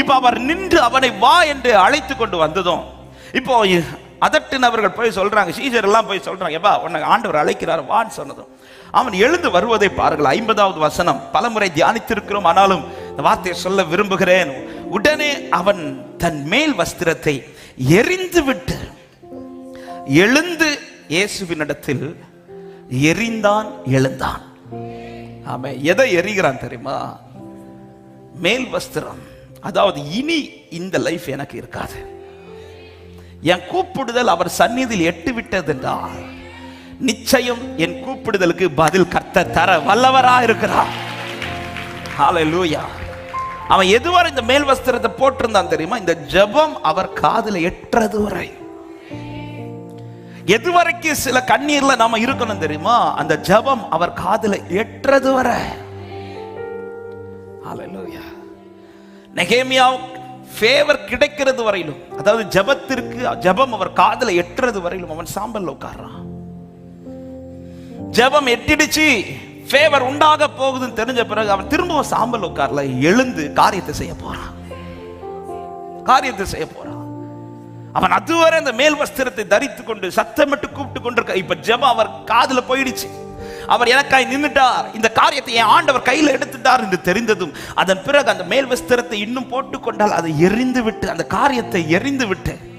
இப்போ அவர் நின்று அவனை வா என்று அழைத்து கொண்டு வந்ததும் இப்போ அதட்டினவர்கள் போய் சொல்றாங்க சீசர் எல்லாம் போய் சொல்றாங்க எப்பா உன்னை ஆண்டவர் அழைக்கிறார் வான்னு சொன்னதும். அவன் எழுந்து வருவதை பாருங்கள் ஐம்பதாவது வசனம் பலமுறை தியானித்திருக்கிறோம் ஆனாலும் இந்த வார்த்தையை சொல்ல விரும்புகிறேன். உடனே அவன் தன் மேல் வஸ்திரத்தை எரிந்து விட்டு எழுந்து இயேசுவினிடத்தில் எரிந்தான் எழுந்தான். அவன் எதை எரிகிறான் தெரியுமா? மேல் வஸ்திரம். அதாவது இனி இந்த லைஃப் எனக்கு இருக்காது. என் கூப்பிடுதல் அவர் சந்நிதியில் எட்டு விட்டது என்றால் நிச்சயம் என் கூப்பிடுதலுக்கு பதில் கர்த்த தர வல்லவரா இருக்கிறார். ஹalleluya அவன் எதுவரை இந்த மேல் வஸ்திரத்தை போட்டிருந்தான் தெரியுமா? இந்த ஜெபம் அவர் காதுல எட்டுறது வரை. எதுவரைக்கும் சில கண்ணீர்ல நாம இருக்கணும் தெரியுமா? அந்த ஜெபம் அவர் காதுல எட்டுறது வரை. ஹalleluya நெகேமியாவுக்கு ஃபேவர் கிடைக்கிறது வரையிலும் அதாவது ஜெபத்திற்கு ஜெபம் அவர் காதுல எட்டுறது வரையிலும் அவன் சாம்பல்ல உட்கார்றான். ஜெபம் எட்டிடுச்சு ஃபேவர் உண்டாக போகுதுன்னு தெரிஞ்ச பிறகு அவன் திரும்பவும் சாம்பல் உட்கார்ல எழுந்து காரியத்தை செய்ய போறான். காரியத்தை செய்ய போறான். அவன் அதுவரை அந்த மேல் வஸ்திரத்தை தரித்து கொண்டு சத்தமிட்டு கூப்பிட்டு கொண்டிருக்க இப்ப ஜெபம் அவர் காதுல போயிடுச்சு. அவர் எனக்காய் நின்னுட்டார். இந்த காரியத்தை என் ஆண்டவர் கையில எடுத்துட்டார் என்று தெரிந்ததும் அதன் பிறகு அந்த மேல் வஸ்திரத்தை இன்னும் போட்டுக்கொண்டால் அதை எரிந்து விட்டு அந்த காரியத்தை எரிந்து விட்டு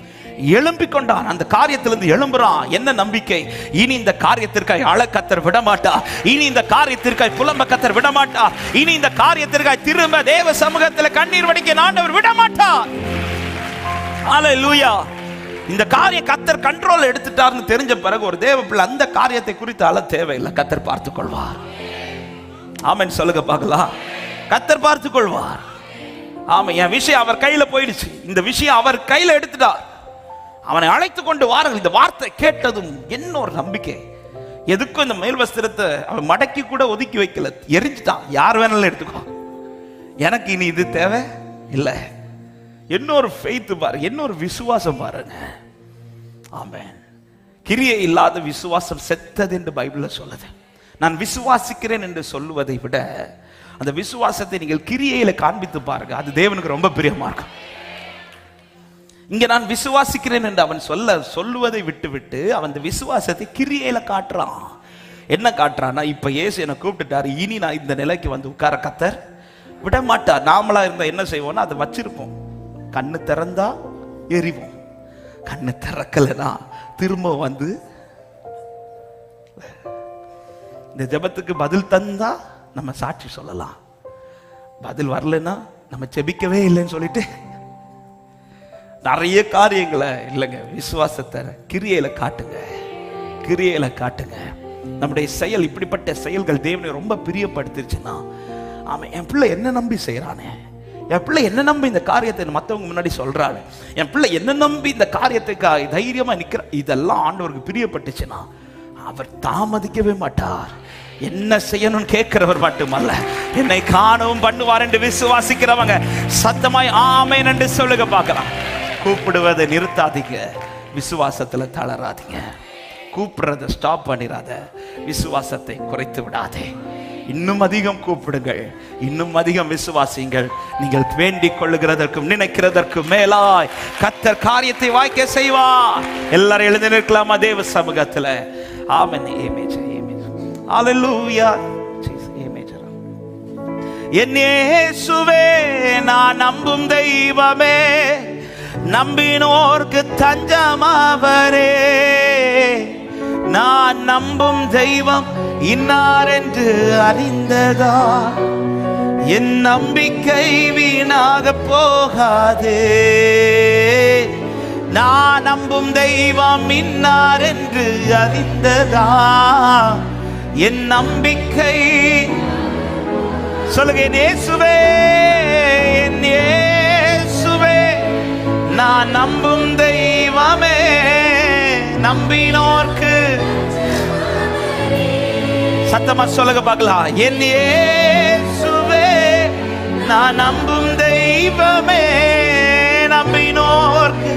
எழும்பிக் கொண்டான். அந்த காரியத்திலிருந்து எழும்புறான். என்ன நம்பிக்கை? இனி இந்த காரியத்திற்காய் அழ கத்தர் விடமாட்டா இனி இந்த காரியத்திற்காய் புலம்ப கத்தர் விடமாட்டா இனி இந்த காரியத்திற்காய் திரும்ப தேவ சமூகத்தில் கண்ணீர் வடிக்க ஆண்டவர் அலை லூயா இந்த காரிய கத்தர் கண்ட்ரோல் எடுத்துட்டார்னு தெரிஞ்ச பிறகு ஒரு தேவ பிள்ளை அந்த காரியத்தை குறித்து அல தேவையில்லை. கத்தர் பார்த்துக் கொள்வார் ஆமன். சொல்லுங்க பார்க்கலாம். கத்தர் பார்த்துக் கொள்வார் ஆமா என் விஷயம் அவர் கையில போயிடுச்சு. இந்த விஷயம் அவர் கையில எடுத்துட்டார். அவனை அழைத்து கொண்டு வாருங்கள். இந்த வார்த்தை கேட்டதும் என்ன ஒரு நம்பிக்கை. எதுக்கும் இந்த மேல் வஸ்திரத்தை அவன் மடக்கி கூட ஒதுக்கி வைக்கல. எரிஞ்சுட்டான். யார் வேணாலும் எடுத்துக்கோ. எனக்கு இனி இது தேவை? இல்லை. இன்னொரு ஃபெய்த் பாரு இன்னொரு விசுவாசம் பாருங்க. ஆமென். கிரியை இல்லாத விசுவாசம் செத்தது என்று பைபிளில் சொல்லுது. நான் விசுவாசிக்கிறேன் என்று சொல்லுவதை விட அந்த விசுவாசத்தை நீங்கள் கிரியையில காண்பித்து பாருங்க அது தேவனுக்கு ரொம்ப பிரியமா இருக்கும் இங்க நான் விசுவாசிக்கிறேன் என்று அவன் சொல்ல சொல்லுவதை விட்டுவிட்டு அவன் அந்த விசுவாசத்தை கிரியையில காட்டுறான். என்ன காட்டுறான்னா இப்ப இயேசு என்னை கூப்பிட்டுட்டாரு இனி நான் இந்த நிலைக்கு வந்து உட்கார கத்தர் விட மாட்டார் நாமளா இருந்தா என்ன செய்வோம்னா அதை வச்சிருப்போம். கண்ணு திறந்தா எரிவோம். கண்ணு திறக்கலைன்னா திரும்ப வந்து இந்த ஜபத்துக்கு பதில் தந்தா நம்ம சாட்சி சொல்லலாம். பதில் வரலைன்னா நம்ம ஜெபிக்கவே இல்லைன்னு சொல்லிட்டு நிறைய காரியங்களை இல்லைங்க விசுவாசத்தை கிரியையில காட்டுங்க. கிரியையில காட்டுங்க. நம்முடைய செயல் இப்படிப்பட்ட செயல்கள் தேவனை ரொம்ப பிரியப்படுத்திருச்சுன்னா அவன் என் பிள்ளை என்ன நம்பி செய்யறானே என் பிள்ளை என்ன நம்பி இந்த காரியத்தை மற்றவங்க முன்னாடி சொல்றாரு என் பிள்ளை என்ன நம்பி இந்த காரியத்துக்காக தைரியமா நிக்கிற? இதெல்லாம் ஆண்டவருக்கு பிரியப்பட்டுச்சுன்னா அவர் தாமதிக்கவே மாட்டார். என்ன செய்யணும்னு கேட்கிறவர் மட்டுமல்ல என்னை காணவும் பண்ணுவார் என்று விசுவாசிக்கிறவங்க சத்தமாய் ஆமை என்று சொல்லுங்க பார்க்கலாம். கூப்பிடுவதை நிறுத்தாதீங்க விசுவாசத்துல தளராதீங்க. கூப்பிடுறத ஸ்டாப் பண்ணிடாத விசுவாசத்தை குறைத்து விடாதே. இன்னும் அதிகம் கூப்பிடுங்கள். இன்னும் அதிகம் விசுவாசிங்கள் நீங்கள் வேண்டிக் கொள்ளுகிறதற்கும் நினைக்கிறதற்கும் மேலாய் கத்தர் காரியத்தை வாய்க்க செய்வா. எல்லாரும் எழுந்து நிற்கலாமா தேவ சமூகத்துல. ஆமென். ஏமேஜ் ஏமேஜ் ஹalleluya. Jesus நான் நம்பும் தெய்வமே. நம்பினோர்க்கு தஞ்சமாவே நம்பும் தெய்வம் இன்னார் என்று அறிந்ததா? என் நம்பிக்கை வீணாக போகாதே. நான் நம்பும் தெய்வம் இன்னார் என்று அறிந்ததா? என் நம்பிக்கை சொல்லுங்க என் இயேசுவே என் ஏசுவே நான் நம்பும் தெய்வமே நம்பினோர்க்கு சத்தமா சொல்லுங்க பார்க்கலாம். என் இயேசுவே நான் நம்பும் தெய்வமே நம்பினோர்க்கு.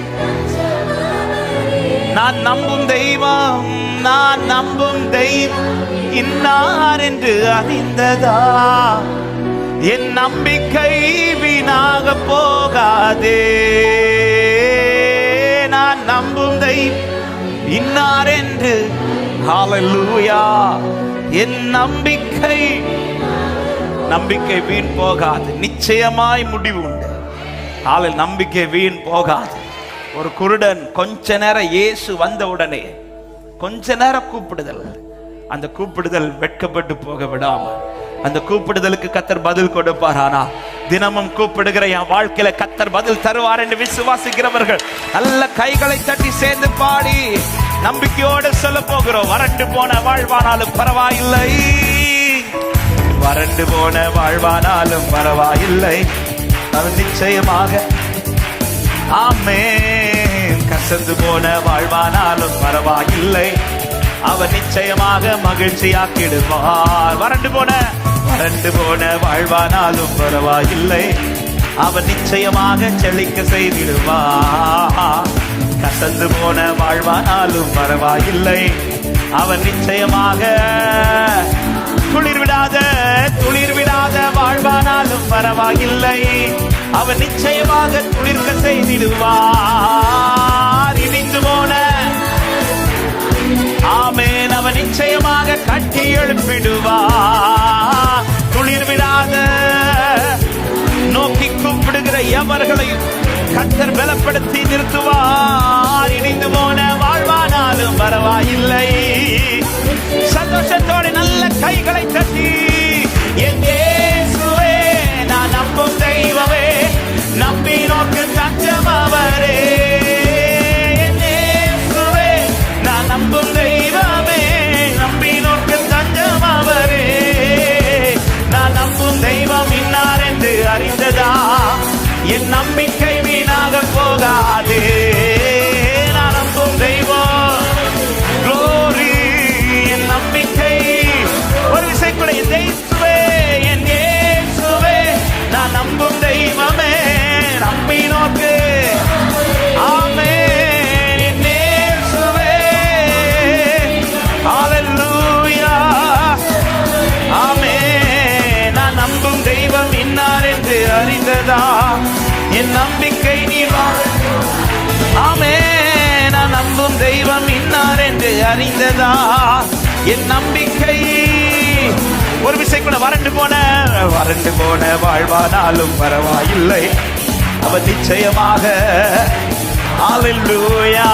நான் நம்பும் தெய்வம் நான் நம்பும் தெய்வம் இன்னார் என்று அறிந்ததா? என் நம்பிக்கை வீணாக போகாதே. நான் நம்பும் தெய்வம் இன்னார் என்று. ஹalleluya என் நம்பிக்கை நம்பிக்கை வீண் போகாது. நிச்சயமாய் முடிவு உண்டு. ஆளில் நம்பிக்கை வீண் போகாது. ஒரு குருடன் கொஞ்ச நேரம் இயேசு வந்த உடனே கொஞ்ச நேரம் கூப்பிடுதல். அந்த கூப்பிடுதல் வெட்கப்பட்டு போக விடாம அந்த கூப்பிடுதலுக்கு கத்தர் பதில் கொடுப்பார் ஆனா தினமும் கூப்பிடுகிற என் வாழ்க்கையில கத்தர் பதில் தருவார் என்று விசுவாசிக்கிறவர்கள். நல்ல கைகளை தட்டி சேர்ந்து பாடி. நம்பிக்கையோடு சொல்ல போகிறோம். வறண்டு போன வாழ்வானாலும் பரவாயில்லை. வறண்டு போன வாழ்வானாலும் பரவாயில்லை. அது நிச்சயமாக ஆமே கசந்து போன வாழ்வானாலும் பரவாயில்லை. அவன் நிச்சயமாக மகிழ்ச்சியாக்கிடுவார். வறண்டு போன வறண்டு போன வாழ்வானாலும் பரவாயில்லை. அவன் நிச்சயமாக செழிக்க செய்திடுவார். கசந்து போன வாழ்வானாலும் பரவாயில்லை. அவன் நிச்சயமாக துளிர் விடாத துளிர் விடாத வாழ்வானாலும் பரவாயில்லை. அவன் நிச்சயமாக துளிர்க்க செய்திடுவார் இடிந்து போன. ஆமேன் அவன் நிச்சயமாக கட்டி எழுப்பிடுவார் துளிர் விடாத நோக்கி கூப்பிடுகிற எவர்களையும் கத்தர் பலப்படுத்தி நிறுத்துவார். இணைந்து போன என்று அறிந்ததா? என் நம்பிக்கை. ஒரு விஷயம் கூட வறண்டு போன வறண்டு போன வாழ்வானாலும் பரவாயில்லை. அவ நிச்சயமாக ஹalleluya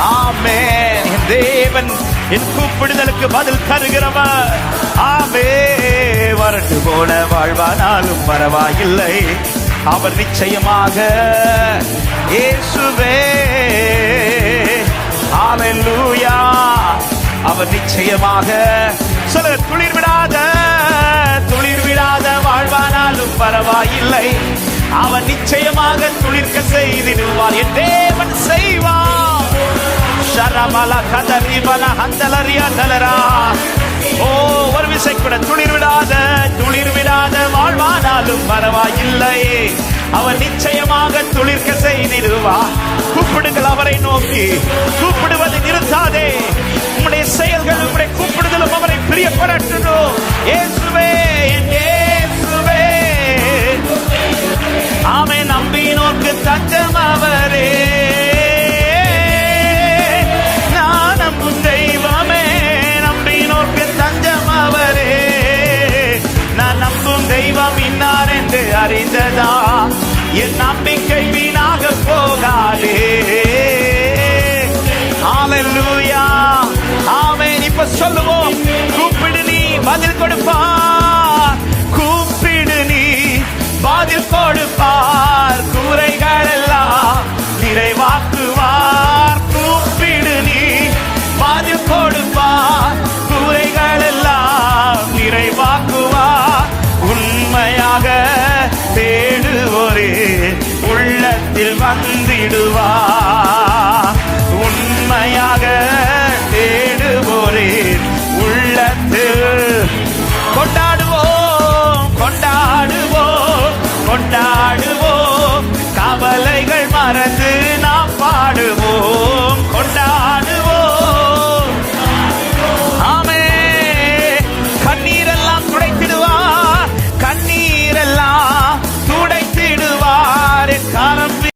ஆமென். என் தேவன் என் கூப்பிடுதலுக்கு பதில் தருகிறவர். ஆமே வறண்டு போன வாழ்வானாலும் பரவாயில்லை. அவர் நிச்சயமாக இயேசுவே. ஹalleluya அவர் நிச்சயமாக சொல்ல துளிர் விடாத துளிர் விடாத வாழ்வானாலும் பரவாயில்லை. அவன் நிச்சயமாக துளிர்க்க செய்திடுவார் என் தேவன் செய்வார். ஷரமல கதரிபல ஹந்தலரியா தலரா ஓ ஒரு விசை கூட துளிர் விடாத துளிர் விடாத வாழ்வானாலும் பரவாயில்லை. அவன் நிச்சயமாக துளிர்க்க செய்திருவா கூப்பிடுங்கள் அவரை நோக்கி. கூப்பிடுவதை நிறுத்தாதே. உம்முடைய செயல்கள் உம்முடைய கூப்பிடுதலும் அவரை பிரியப்படட்டும் ஏசுவே ஏசுவே இயேசுவே. ஆமே நம்பி நோக்கு தஞ்சம்